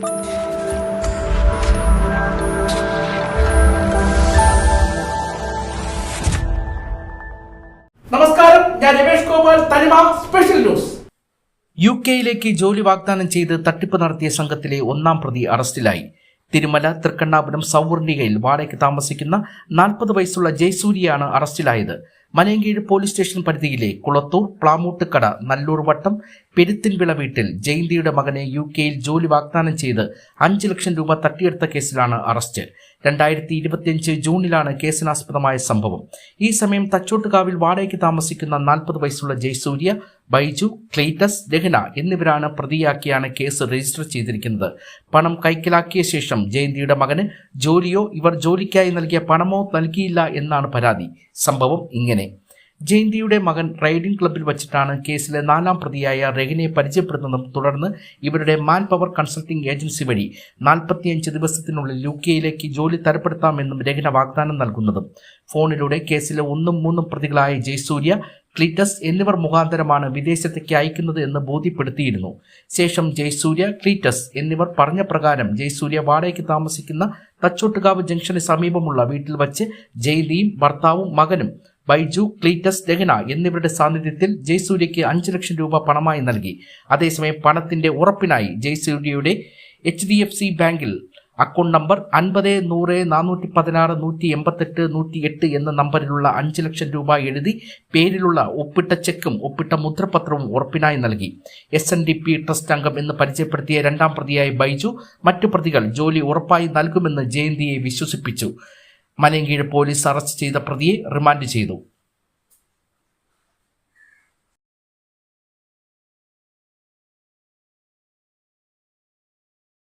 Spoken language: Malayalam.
നമസ്കാരം. ഞാൻ തനിമ സ്പെഷ്യൽ ന്യൂസ് യു കെയിലേക്ക് ജോലി വാഗ്ദാനം ചെയ്ത് തട്ടിപ്പ് നടത്തിയ സംഘത്തിലെ ഒന്നാം പ്രതി അറസ്റ്റിലായി. തിരുമല തൃക്കണ്ണാപുരം സൗവർണികയിൽ വാടകയ്ക്ക് താമസിക്കുന്ന നാൽപ്പത് വയസ്സുള്ള ജയസൂര്യയാണ് അറസ്റ്റിലായത്. മലയങ്കീഴ് പോലീസ് സ്റ്റേഷൻ പരിധിയിലെ കുളത്തൂർ പ്ലാമൂട്ടുകട നല്ലൂർ വട്ടം പെരുത്തിൻവിള വീട്ടിൽ ജയന്തിയുടെ മകനെ യു കെയിൽ ജോലി വാഗ്ദാനം ചെയ്ത് അഞ്ച് ലക്ഷം രൂപ തട്ടിയെടുത്ത കേസിലാണ് അറസ്റ്റ്. രണ്ടായിരത്തി ഇരുപത്തിയഞ്ച് ജൂണിലാണ് കേസിനാസ്പദമായ സംഭവം. ഈ സമയം തച്ചോട്ടുകാവിൽ വാടകയ്ക്ക് താമസിക്കുന്ന നാൽപ്പത് വയസ്സുള്ള ജയസൂര്യ ബൈജു ക്ലീറ്റസ് രഹന എന്നിവരാണ് പ്രതിയാക്കിയാണ് കേസ് രജിസ്റ്റർ ചെയ്തിരിക്കുന്നത്. പണം കൈക്കലാക്കിയ ശേഷം ജയന്തിയുടെ മകന് ജോലിയോ ഇവർ ജോലിക്കായി നൽകിയ പണമോ നൽകിയില്ല എന്നാണ് പരാതി. സംഭവം ഇങ്ങനെ. ജയന്തിയുടെ മകൻ റൈഡിംഗ് ക്ലബ്ബിൽ വച്ചിട്ടാണ് കേസിലെ നാലാം പ്രതിയായ രഹനെ പരിചയപ്പെടുന്നതും തുടർന്ന് ഇവരുടെ മാൻ പവർ കൺസൾട്ടിംഗ് ഏജൻസി വഴി നാൽപ്പത്തിയഞ്ച് ദിവസത്തിനുള്ളിൽ യു കെയിലേക്ക് ജോലി തരപ്പെടുത്താമെന്നും രഹന വാഗ്ദാനം നൽകുന്നതും. ഫോണിലൂടെ കേസിലെ ഒന്നും മൂന്നും പ്രതികളായ ജയസൂര്യ ക്ലീറ്റസ് എന്നിവർ മുഖാന്തരമാണ് വിദേശത്തേക്ക് അയക്കുന്നത് എന്ന് ബോധ്യപ്പെടുത്തിയിരുന്നു. ശേഷം ജയസൂര്യ ക്ലീറ്റസ് എന്നിവർ പറഞ്ഞ പ്രകാരം ജയസൂര്യ വാടകയ്ക്ക് താമസിക്കുന്ന തച്ചോട്ടുകാവ് ജംഗ്ഷന് സമീപമുള്ള വീട്ടിൽ വച്ച് ജയന്തിയും ഭർത്താവും മകനും ബൈജു ക്ലീറ്റസ് രഹന എന്നിവരുടെ സാന്നിധ്യത്തിൽ ജയസൂര്യയ്ക്ക് അഞ്ച് ലക്ഷം രൂപ പണമായി നൽകി. അതേസമയം പണത്തിന്റെ ഉറപ്പിനായി ജയസൂര്യയുടെ എച്ച് ഡി എഫ് സി ബാങ്കിൽ അക്കൗണ്ട് നമ്പർ അൻപത് നൂറ് നാനൂറ്റി പതിനാറ് നൂറ്റി എൺപത്തെട്ട് നൂറ്റി എട്ട് എന്ന നമ്പറിലുള്ള അഞ്ച് ലക്ഷം രൂപ എഴുതി പേരിലുള്ള ഒപ്പിട്ട ചെക്കും ഒപ്പിട്ട മുദ്രപത്രവും ഉറപ്പിനായി നൽകി. S N D P trust അംഗം എന്ന് പരിചയപ്പെടുത്തിയ രണ്ടാം പ്രതിയായ ബൈജു മറ്റു പ്രതികൾ ജോലി ഉറപ്പായി നൽകുമെന്ന് ജയന്തിയെ വിശ്വസിപ്പിച്ചു. മലയങ്കീഴ് പോലീസ് അറസ്റ്റ് ചെയ്ത പ്രതിയെ റിമാൻഡ് ചെയ്തു